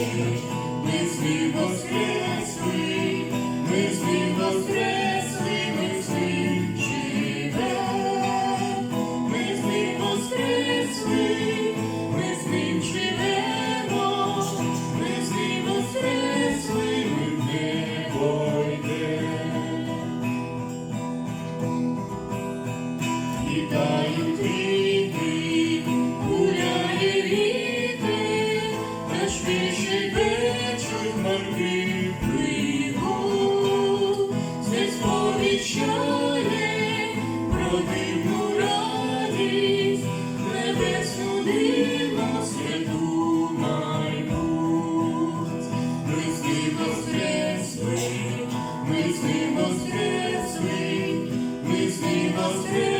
Mis vivos crees tú, mis vivos crees родину радість, небесну дивну святу майбуть. Ми з ним воскресли, ми з ним воскресли, ми з ним воскресли.